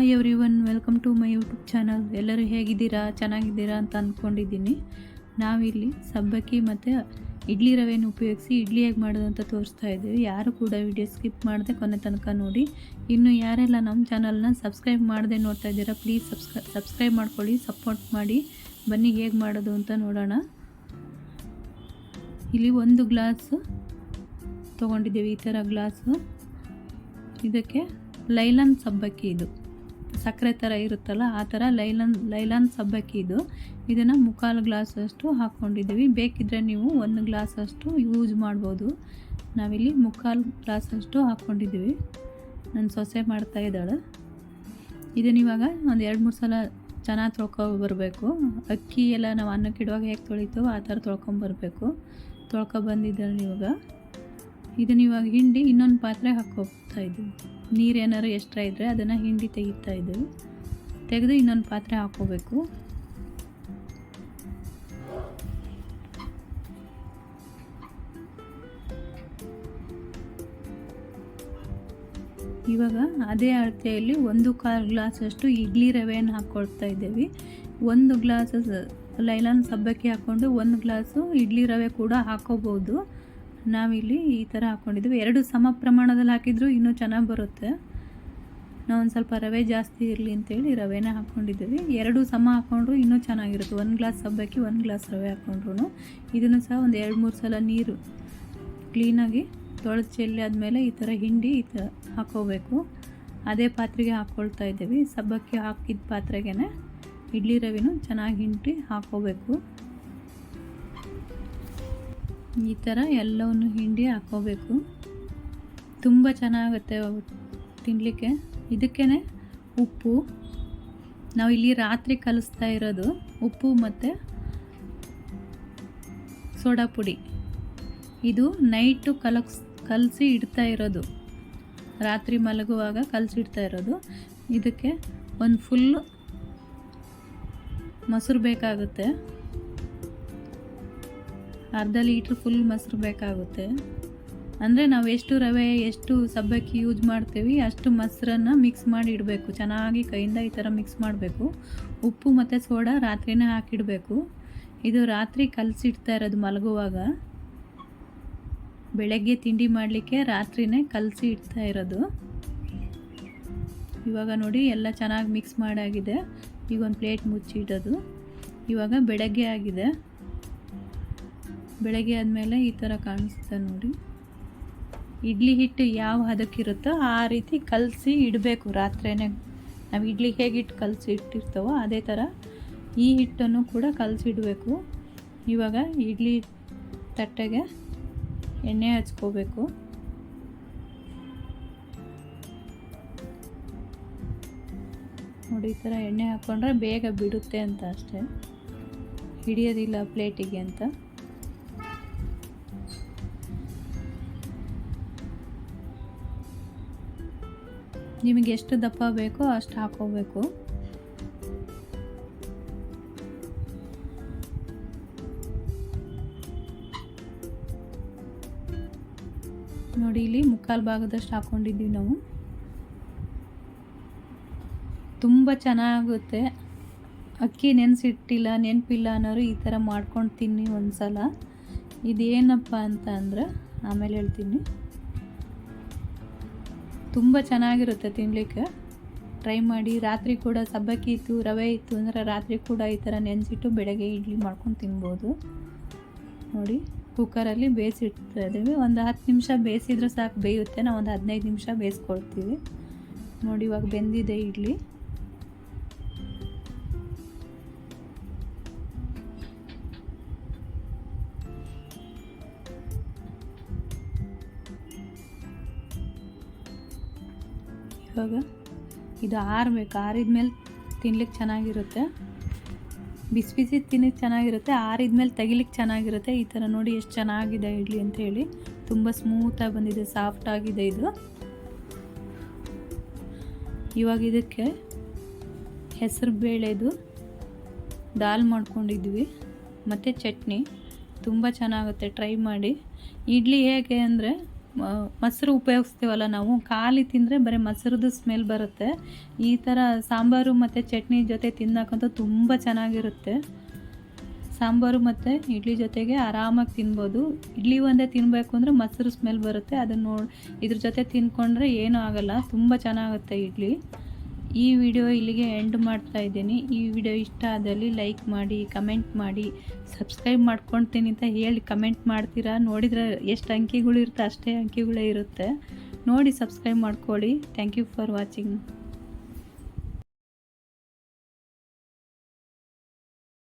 Hi everyone welcome to my YouTube channel ಎಲ್ಲರೂ ಹೇಗಿದ್ದೀರಾ? ಚೆನ್ನಾಗಿದ್ದೀರಾ ಅಂತ ಅಂದ್ಕೊಂಡಿದ್ದೀನಿ ನಾವಿಲ್ಲಿ ಸಬ್ಬಕ್ಕಿ ಮತ್ತು ಇಡ್ಲಿ ರವೆಯನ್ನು ಉಪಯೋಗಿಸಿ ಇಡ್ಲಿ ಹೇಗೆ ಮಾಡೋದು ಅಂತ ತೋರಿಸ್ತಾ ಇದ್ದೀವಿ. ಯಾರು ಕೂಡ ವಿಡಿಯೋ ಸ್ಕಿಪ್ ಮಾಡದೆ ಕೊನೆ ತನಕ ನೋಡಿ. ಇನ್ನು ಯಾರೆಲ್ಲ ನಮ್ಮ ಚಾನಲ್ನ ಸಬ್ಸ್ಕ್ರೈಬ್ ಮಾಡದೆ ನೋಡ್ತಾ ಇದ್ದೀರಾ ಪ್ಲೀಸ್ ಸಬ್ಸ್ಕ್ರೈ ಸಬ್ಸ್ಕ್ರೈಬ್ ಮಾಡ್ಕೊಳ್ಳಿ ಸಪೋರ್ಟ್ ಮಾಡಿ. ಬನ್ನಿ ಹೇಗೆ ಮಾಡೋದು ಅಂತ ನೋಡೋಣ. ಇಲ್ಲಿ ಒಂದು ಗ್ಲಾಸು ತೊಗೊಂಡಿದ್ದೀವಿ, ಈ ಥರ ಗ್ಲಾಸು ಇದಕ್ಕೆ ಲೈಲನ್ ಸಬ್ಬಕ್ಕಿ ಇದು. ಸಕ್ಕರೆ ಥರ ಇರುತ್ತಲ್ಲ, ಆ ಥರ ಲೈಲನ್, ಲೈಲಾನ್ ಸಬ್ಬಕ್ಕಿ ಇದು. ಇದನ್ನು ಮುಕ್ಕಾಲು ಗ್ಲಾಸಷ್ಟು ಹಾಕ್ಕೊಂಡಿದ್ದೀವಿ ಬೇಕಿದ್ದರೆ ನೀವು ಒಂದು ಗ್ಲಾಸಷ್ಟು ಯೂಸ್ ಮಾಡ್ಬೋದು. ನಾವಿಲ್ಲಿ ಮುಕ್ಕಾಲು ಗ್ಲಾಸಷ್ಟು ಹಾಕ್ಕೊಂಡಿದ್ದೀವಿ ನನ್ನ ಸೊಸೆ ಮಾಡ್ತಾ ಇದ್ದಾಳೆ. ಇದನ್ನಿವಾಗ ಒಂದು ಎರಡು ಮೂರು ಸಲ ಚೆನ್ನಾಗಿ ತೊಳ್ಕೊ ಬರಬೇಕು. ಅಕ್ಕಿ ಎಲ್ಲ ನಾವು ಅನ್ನಕ್ಕೆ ಇಡುವಾಗ ಹೇಗೆ ತೊಳಿತೀವೋ ಆ ಥರ ತೊಳ್ಕೊಂಬರ್ಬೇಕು ತೊಳ್ಕೊ ಬಂದಿದ್ದಾಳೆ ಇವಾಗ. ಇದನ್ನ ಇವಾಗ ಹಿಂಡಿ ಇನ್ನೊಂದು ಪಾತ್ರೆ ಹಾಕೋಗ್ತಾ ಇದ್ದೀವಿ ನೀರು ಏನಾರು ಎಷ್ಟರ ಇದ್ದರೆ ಅದನ್ನು ಹಿಂಡಿ ತೆಗಿತಾ ಇದ್ದೀವಿ ತೆಗೆದು ಇನ್ನೊಂದು ಪಾತ್ರೆ ಹಾಕೋಬೇಕು ಇವಾಗ ಅದೇ ಅಳತೆಯಲ್ಲಿ ಒಂದು ಕಾಲು ಗ್ಲಾಸಷ್ಟು ಇಡ್ಲಿ ರವೆಯನ್ನು ಹಾಕ್ಕೊಳ್ತಾ ಇದ್ದೀವಿ. ಒಂದು ಗ್ಲಾಸ್ ಲೈಲಾನ್ ಸಬ್ಬಕ್ಕಿ ಹಾಕ್ಕೊಂಡು ಒಂದು ಗ್ಲಾಸು ಇಡ್ಲಿ ರವೆ ಕೂಡ ಹಾಕೋಬೋದು ನಾವಿಲ್ಲಿ ಈ ಥರ ಹಾಕ್ಕೊಂಡಿದ್ದೀವಿ. ಎರಡು ಸಮ ಪ್ರಮಾಣದಲ್ಲಿ ಹಾಕಿದರೂ ಇನ್ನೂ ಚೆನ್ನಾಗಿ ಬರುತ್ತೆ. ನಾವೊಂದು ಸ್ವಲ್ಪ ರವೆ ಜಾಸ್ತಿ ಇರಲಿ ಅಂತೇಳಿ ರವೆನ ಹಾಕ್ಕೊಂಡಿದ್ದೀವಿ. ಎರಡು ಸಮ ಹಾಕ್ಕೊಂಡ್ರು ಇನ್ನೂ ಚೆನ್ನಾಗಿರುತ್ತೆ. ಒಂದು ಗ್ಲಾಸ್ ಸಬ್ಬಕ್ಕಿ, ಒಂದು ಗ್ಲಾಸ್ ರವೆ ಹಾಕ್ಕೊಂಡ್ರು ಇದನ್ನು ಸಹ ಒಂದು ಎರಡು ಮೂರು ಸಲ ನೀರು ಕ್ಲೀನಾಗಿ ತೊಳೆದು ಚೆಲ್ಲಿ ಆದಮೇಲೆ ಈ ಥರ ಹಿಂಡಿ ಈ ಥರ ಹಾಕ್ಕೋಬೇಕು ಅದೇ ಪಾತ್ರೆಗೆ ಹಾಕ್ಕೊಳ್ತಾ ಇದ್ದೀವಿ. ಸಬ್ಬಕ್ಕಿ ಹಾಕಿದ ಪಾತ್ರೆಗೆ ಇಡ್ಲಿ ರವೆನೂ ಚೆನ್ನಾಗಿ ಹಿಂಡಿ ಹಾಕೋಬೇಕು. ಈ ಥರ ಎಲ್ಲವನ್ನು ಹಿಂಡಿ ಹಾಕೋಬೇಕು. ತುಂಬ ಚೆನ್ನಾಗುತ್ತೆ ತಿನ್ನಲಿಕ್ಕೆ ಇದಕ್ಕೇ ಉಪ್ಪು. ನಾವು ಇಲ್ಲಿ ರಾತ್ರಿ ಕಲಿಸ್ತಾ ಇರೋದು ಉಪ್ಪು ಮತ್ತು ಸೋಡಾ ಪುಡಿ. ಇದು ನೈಟು ಕಲಕ್ಸ್, ಕಲಸಿ ಇಡ್ತಾ ಇರೋದು. ರಾತ್ರಿ ಮಲಗುವಾಗ ಕಲಸಿಡ್ತಾ ಇರೋದು. ಇದಕ್ಕೆ ಒಂದು ಫುಲ್ ಮೊಸರು ಬೇಕಾಗುತ್ತೆ. ಅರ್ಧ ಲೀಟ್ರ್ ಫುಲ್ ಮೊಸರು ಬೇಕಾಗುತ್ತೆ. ಅಂದರೆ ನಾವು ಎಷ್ಟು ರವೆ, ಎಷ್ಟು ಸಬ್ಬಕ್ಕಿ ಯೂಸ್ ಮಾಡ್ತೀವಿ, ಅಷ್ಟು ಮೊಸರನ್ನು ಮಿಕ್ಸ್ ಮಾಡಿ ಇಡಬೇಕು. ಚೆನ್ನಾಗಿ ಕೈಯಿಂದ ಈ ಥರ ಮಿಕ್ಸ್ ಮಾಡಬೇಕು. ಉಪ್ಪು ಮತ್ತು ಸೋಡಾ ರಾತ್ರಿನೇ ಹಾಕಿಡಬೇಕು. ಇದು ರಾತ್ರಿ ಕಲಸಿಡ್ತಾ ಇರೋದು ಮಲಗುವಾಗ. ಬೆಳಗ್ಗೆ ತಿಂಡಿ ಮಾಡಲಿಕ್ಕೆ ರಾತ್ರಿನೇ ಕಲಸಿ ಇಡ್ತಾ ಇರೋದು. ಇವಾಗ ನೋಡಿ ಎಲ್ಲ ಚೆನ್ನಾಗಿ ಮಿಕ್ಸ್ ಮಾಡಾಗಿದೆ. ಈಗ ಒಂದು ಪ್ಲೇಟ್ ಮುಚ್ಚಿಡೋದು. ಇವಾಗ ಬೆಳಗ್ಗೆ ಆಗಿದೆ. ಬೆಳಗ್ಗೆ ಆದಮೇಲೆ ಈ ಥರ ಕಾಣಿಸುತ್ತೆ ನೋಡಿ. ಇಡ್ಲಿ ಹಿಟ್ಟು ಯಾವ ಹದಕ್ಕಿರುತ್ತೋ ಆ ರೀತಿ ಕಲಸಿ ಇಡಬೇಕು. ರಾತ್ರಿನೇ ನಾವು ಇಡ್ಲಿ ಹಿಟ್ಟು ಕಲಸಿ ಇಟ್ಟಿರ್ತವೋ ಅದೇ ಥರ ಈ ಹಿಟ್ಟನ್ನು ಕೂಡ ಕಲಸಿಡಬೇಕು ಇವಾಗ ಇಡ್ಲಿ ತಟ್ಟೆಗೆ ಎಣ್ಣೆ ಹಚ್ಕೋಬೇಕು. ನೋಡಿ ಈ ಥರ ಎಣ್ಣೆ ಹಾಕ್ಕೊಂಡ್ರೆ ಬೇಗ ಬಿಡುತ್ತೆ ಅಂತ ಅಷ್ಟೇ. ಹಿಡಿಯೋದಿಲ್ಲ ಪ್ಲೇಟಿಗೆ ಅಂತ. ನಿಮಗೆ ಎಷ್ಟು ದಪ್ಪ ಬೇಕೋ ಅಷ್ಟು ಹಾಕೋಬೇಕು. ನೋಡಿ, ಇಲ್ಲಿ ಮುಕ್ಕಾಲು ಭಾಗದಷ್ಟು ಹಾಕ್ಕೊಂಡಿದ್ದೀವಿ ನಾವು. ತುಂಬ ಚೆನ್ನಾಗುತ್ತೆ. ಅಕ್ಕಿ ನೆನೆಸಿಟ್ಟಿಲ್ಲ, ನೆನಪಿಲ್ಲ ಅನ್ನೋರು ಈ ಥರ ಮಾಡ್ಕೊಂಡು ತಿನ್ನಿ ಒಂದು ಸಲ ಇದೇನಪ್ಪ ಅಂತ ಅಂದರೆ, ಆಮೇಲೆ ಹೇಳ್ತೀನಿ. ತುಂಬ ಚೆನ್ನಾಗಿರುತ್ತೆ ತಿನ್ನಲಿಕ್ಕೆ ಟ್ರೈ ಮಾಡಿ. ರಾತ್ರಿ ಕೂಡ ಸಬ್ಬಕ್ಕಿ ಇತ್ತು, ರವೆ ಇತ್ತು, ಅಂದರೆ ರಾತ್ರಿ ಕೂಡ ಈ ಥರ ನೆನೆಸಿಟ್ಟು ಬೆಳಗ್ಗೆ ಇಡ್ಲಿ ಮಾಡ್ಕೊಂಡು ತಿನ್ಬೋದು. ನೋಡಿ ಕುಕ್ಕರಲ್ಲಿ ಬೇಯಿಸಿಡ್ತಾ ಇದ್ದೀವಿ. ಒಂದು ಹತ್ತು ನಿಮಿಷ ಬೇಯಿಸಿದ್ರೆ ಸಾಕು, ಬೇಯುತ್ತೆ. ನಾವು ಒಂದು ಹದಿನೈದು ನಿಮಿಷ ಬೇಯಿಸ್ಕೊಳ್ತೀವಿ. ನೋಡಿ, ಇವಾಗ ಬೆಂದಿದೆ ಇಡ್ಲಿ. ಇವಾಗ. ಇದು ಆರಬೇಕು ಆರಿದ್ಮೇಲೆ ತಿನ್ಲಿಕ್ಕೆ ಚೆನ್ನಾಗಿರುತ್ತೆ. ಬಿಸಿ ಬಿಸಿ ತಿನ್ನಕ್ಕೆ ಚೆನ್ನಾಗಿರುತ್ತೆ ಆರಿದ್ಮೇಲೆ ತೆಗಿಲಿಕ್ಕೆ ಚೆನ್ನಾಗಿರುತ್ತೆ. ಈ ಥರ ನೋಡಿ ಎಷ್ಟು ಚೆನ್ನಾಗಿದೆ ಇಡ್ಲಿ ಅಂತ ಹೇಳಿ. ತುಂಬ ಸ್ಮೂತಾಗಿ ಬಂದಿದೆ, ಸಾಫ್ಟ್ ಆಗಿದೆ ಇದು. ಇವಾಗ ಇದಕ್ಕೆ ಹೆಸರು ಬೇಳೆದು ದಾಲ್ ಮಾಡ್ಕೊಂಡಿದ್ವಿ. ಮತ್ತು ಚಟ್ನಿ. ತುಂಬ ಚೆನ್ನಾಗುತ್ತೆ, ಟ್ರೈ ಮಾಡಿ. ಇಡ್ಲಿ ಹೇಗೆ ಅಂದರೆ ಮೊಸರು ಉಪಯೋಗಿಸ್ತೀವಲ್ಲ ನಾವು? ಖಾಲಿ ತಿಂದರೆ ಬರೀ ಮೊಸರದ್ದು ಸ್ಮೆಲ್ ಬರುತ್ತೆ. ಈ ಥರ ಸಾಂಬಾರು ಮತ್ತು ಚಟ್ನಿ ಜೊತೆ ತಿನ್ನಕ್ಕಂತೂ ತುಂಬ ಚೆನ್ನಾಗಿರುತ್ತೆ. ಸಾಂಬಾರು ಮತ್ತು ಇಡ್ಲಿ ಜೊತೆಗೆ ಆರಾಮಾಗಿ ತಿನ್ಬೋದು. ಇಡ್ಲಿ ಒಂದೇ ತಿನ್ನಬೇಕು ಅಂದರೆ ಮೊಸರು ಸ್ಮೆಲ್ ಬರುತ್ತೆ. ಅದನ್ನು ನೋಡಿ, ಇದ್ರ ಜೊತೆ ತಿನ್ಕೊಂಡ್ರೆ ಏನೂ ಆಗೋಲ್ಲ. ತುಂಬ ಚೆನ್ನಾಗುತ್ತೆ ಇಡ್ಲಿ. ಈ ವಿಡಿಯೋ ಇಲ್ಲಿಗೆ ಎಂಡ್ ಮಾಡ್ತಾ ಇದ್ದೀನಿ. ಈ ವಿಡಿಯೋ ಇಷ್ಟ ಆದಲ್ಲಿ ಲೈಕ್ ಮಾಡಿ ಕಮೆಂಟ್ ಮಾಡಿ ಸಬ್ಸ್ಕ್ರೈಬ್ ಮಾಡ್ಕೊಳ್ತೀನಿ ಅಂತ ಹೇಳಿ ಕಮೆಂಟ್ ಮಾಡ್ತೀರಾ? ನೋಡಿದರೆ ಎಷ್ಟು ಅಂಕಿಗಳು ಇರುತ್ತೆ ಅಷ್ಟೇ ಅಂಕಿಗಳೇ ಇರುತ್ತೆ. ನೋಡಿ ಸಬ್ಸ್ಕ್ರೈಬ್ ಮಾಡ್ಕೊಳ್ಳಿ. Thank you for watching